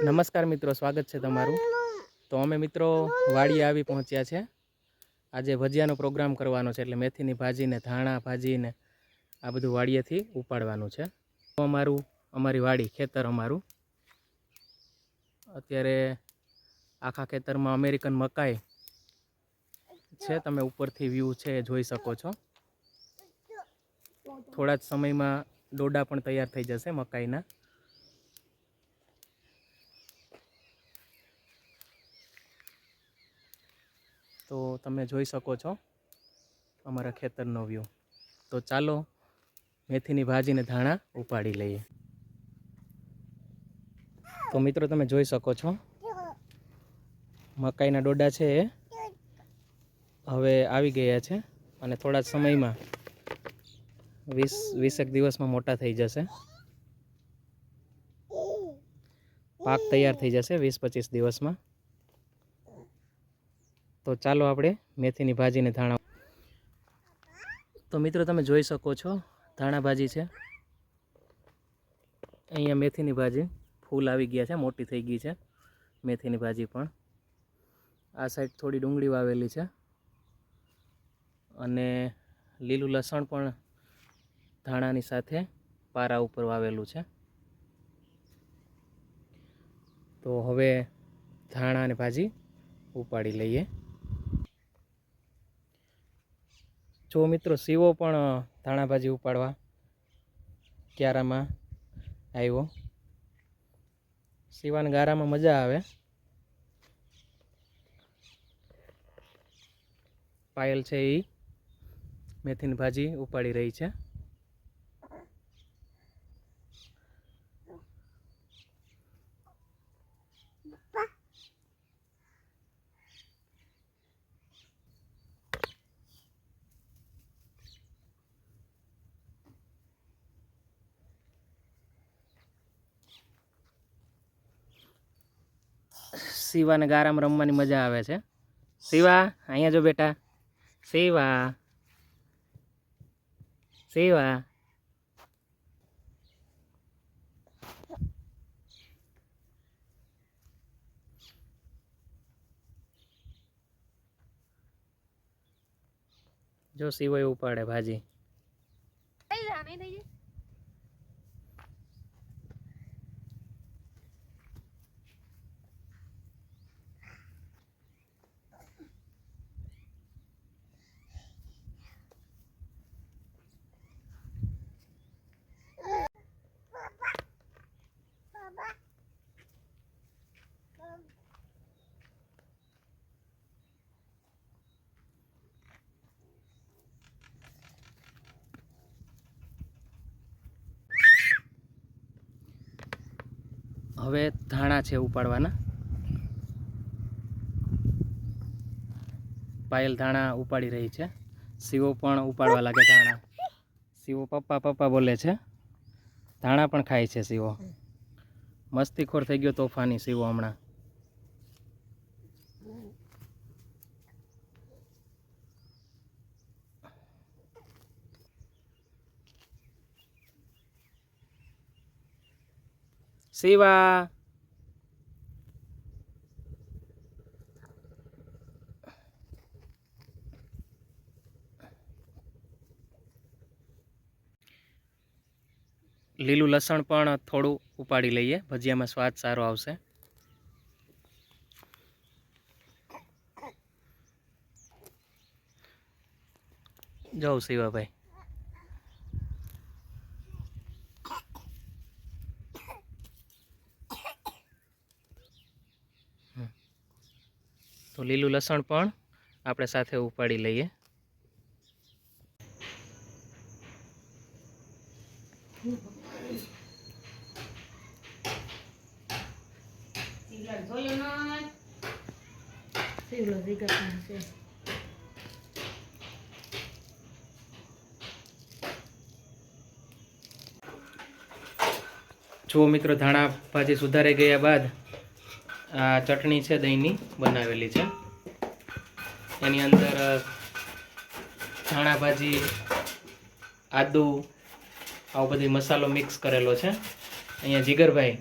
નમસ્કાર મિત્રો, સ્વાગત છે તમારું. તો અમે મિત્રો વાડીએ આવી પહોંચ્યા છે. આજે ભજીયાનો પ્રોગ્રામ કરવાનો છે એટલે મેથીની ભાજીને, ધાણા ભાજીને આ બધું વાડીએથી ઉપાડવાનું છે. તો અમારું, અમારી વાડી, ખેતર અમારું. અત્યારે આખા ખેતરમાં અમેરિકન મકાઈ છે. તમે ઉપરથી વ્યૂ છે જોઈ શકો છો. થોડા જ સમયમાં ડોડા પણ તૈયાર થઈ જશે મકાઈના. તો તમે જોઈ શકો છો અમારા ખેતરનો વ્યૂ તો ચાલો મેથીની ભાજીને ધાણા ઉપાડી લઈએ. તો મિત્રો તમે જોઈ શકો છો, મકાઈના ડોડા છે એ. હવે આવી ગયા છે અને થોડા સમયમાં વીસ, વીસેક દિવસમાં મોટા થઈ જશે. પાક તૈયાર થઈ જશે વીસ પચીસ દિવસમાં. તો ચાલો આપણે મેથીની ભાજીને ધાણા તો મિત્રો તમે જોઈ શકો છો, ધાણા ભાજી છે. અહીંયા મેથીની ભાજી ફૂલ આવી ગયા છે, મોટી થઈ ગઈ છે, મેથીની ભાજી પણ. આ સાઈડ થોડી ડુંગળી વાવેલી છે. અને લીલું લસણ પણ ધાણાની સાથે પારા ઉપર વાવેલું છે. તો હવે ધાણા અને ભાજી ઉપાડી લઈએ. જો મિત્રો સીવો પણ ધાણા ભાજી ઉપાડવા ક્યારામાં આવ્યો. સીવાના ગારામાં મજા આવે. પાયલ છે એ મેથીની ભાજી ઉપાડી રહી છે. શિવાને ગારામાં રમવાની મજા આવે છે. શિવા, અહીંયા જો બેટા. શિવા. શિવા. જો શિવો ઉપાડે ભાજી થઈ જા નહીં થઈ જાય હવે ધાણા છે ઉપાડવાના. પાયલ ધાણા ઉપાડી રહી છે. શિવો પણ ઉપાડવા લાગે ધાણા. શિવો પપ્પા પપ્પા બોલે છે. ધાણા પણ ખાય છે શિવો. મસ્તીખોર થઈ ગયો તોફાની શિવો હમણાં. શિવા લીલું લસણ પણ થોડું ઉપાડી લઈએ. ભજીયામાં સ્વાદ સારો આવશે. જાઉં શિવાભાઈ. લીલું લસણ પણ આપણે સાથે ઉપાડી લઈએ. શીવલો જીગા છે જો મિત્રો, ધાણા ભાજી સુધારી ગયા બાદ આ ચટણી છે દહીંની બનાવેલી છે. એની અંદર ધાણા ભાજી, આદુ, આવો બધી મસાલો મિક્સ કરેલો છે. અહીંયા જીગરભાઈ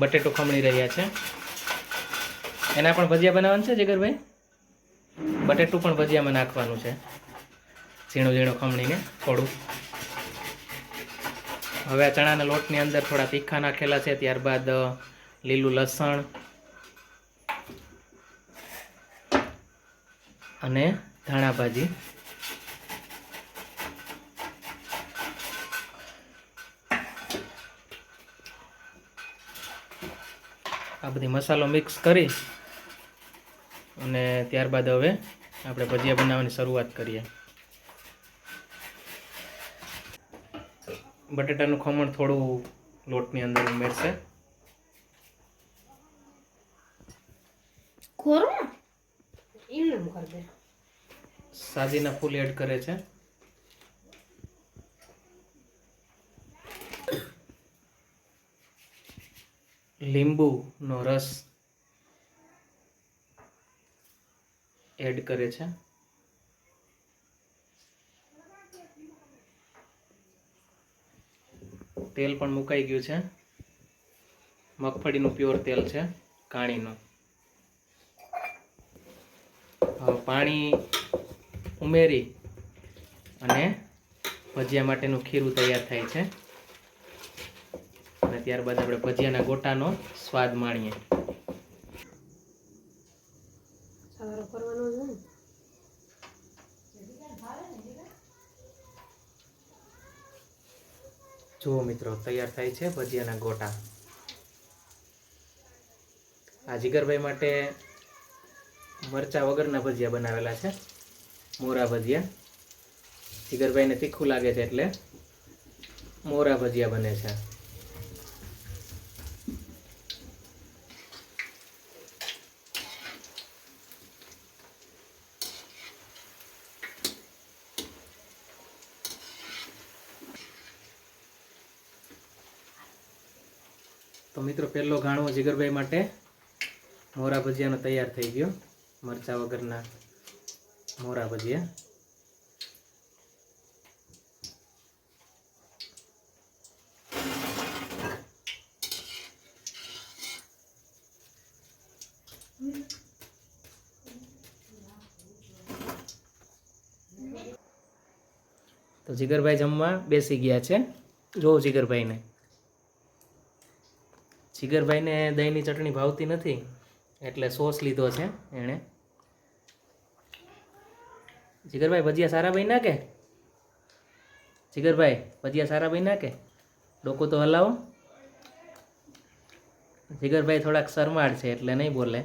બટેટું ખમણી રહ્યા છે. એના પણ ભજીયા બનાવવાનું છે જીગરભાઈ? બટેટું પણ ભજીયામાં નાખવાનું છે. ઝીણું ઝીણું ખમણીને થોડું. હવે આ ચણાના લોટની અંદર થોડા તીખા નાખેલા છે, ત્યારબાદ લીલું લસણ અને ધાણા ભાજી. આ બધી મસાલો મિક્સ કરી અને ત્યારબાદ હવે આપણે ભજીયા બનાવવાની શરૂઆત કરીએ. બટેટાનું ખમણ થોડું લોટની અંદર ઉમેરશે. ખોરો એમને કરી દે સાજીના ફૂલ એડ કરે છે. લીંબુનો રસ એડ કરે છે. તેલ પણ મુકાઈ ગયું છે. મગફળીનું પ્યોર તેલ છે, કાણીનું હવે પાણી ઉમેરી અને ભજીયા માટેનું ખીરું તૈયાર થાય છે. અને ત્યારબાદ આપણે ભજીયાના ગોટાનો સ્વાદ માણીએ. જુઓ મિત્રો તૈયાર થાય છે ભજીયાના ગોટા. આ જીગરભાઈ માટે મરચા વગરના ભજીયા બનાવેલા છે. મોરા ભજીયા. જીગરભાઈને તીખું લાગે છે એટલે મોરા ભજીયા બને છે. તો મિત્રો, પહેલો ઘાણવો જીગરભાઈ માટે મોરા ભજીયાનો તૈયાર થઈ ગયો. મરચા વગરના મોરા ભજીયા. તો જીગરભાઈ જમવા બેસી ગયા છે. જોઉં જીગરભાઈને. જીગરભાઈને દહીંની ચટણી ભાવતી નથી. એટલે સોસ લીધો છે એણે. જીગરભાઈ, ભજીયા સારા બન્યા કે જીગરભાઈ, ભજીયા સારા બન્યા કે ડોકો તો હલાવો. જીગરભાઈ થોડાક શરમાળ છે એટલે નહીં બોલે.